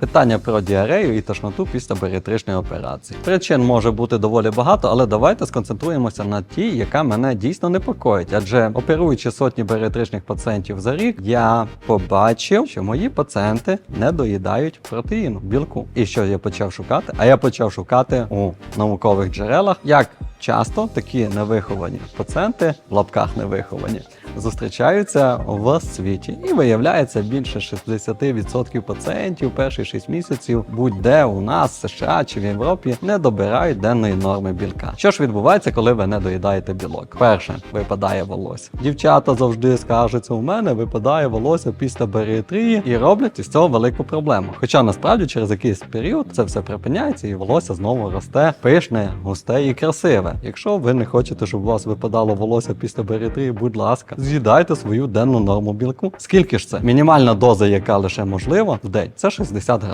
Питання про діарею і тошноту після баріатричної операції. Причин може бути доволі багато, але давайте сконцентруємося на тій, яка мене дійсно непокоїть. Адже оперуючи сотні баріатричних пацієнтів за рік, я побачив, що мої пацієнти не доїдають протеїну білку. І що я почав шукати? А я почав шукати у наукових джерелах, як часто такі невиховані пацієнти в лапках невиховані зустрічаються в світі. І виявляється, більше 60% пацієнтів перші 6 місяців будь-де у нас, США чи в Європі, не добирають денної норми білка. Що ж відбувається, коли ви не доїдаєте білок? Перше, випадає волосся. Дівчата завжди скажуться, у мене випадає волосся після баріатрії і роблять із цього велику проблему. Хоча насправді через якийсь період це все припиняється і волосся знову росте пишне, густе і красиве. Якщо ви не хочете, щоб у вас випадало волосся після баріатрії, будь ласка, з'їдайте свою денну норму білку. Скільки ж це? Мінімальна доза, яка лише можлива в день, це 60 грамів.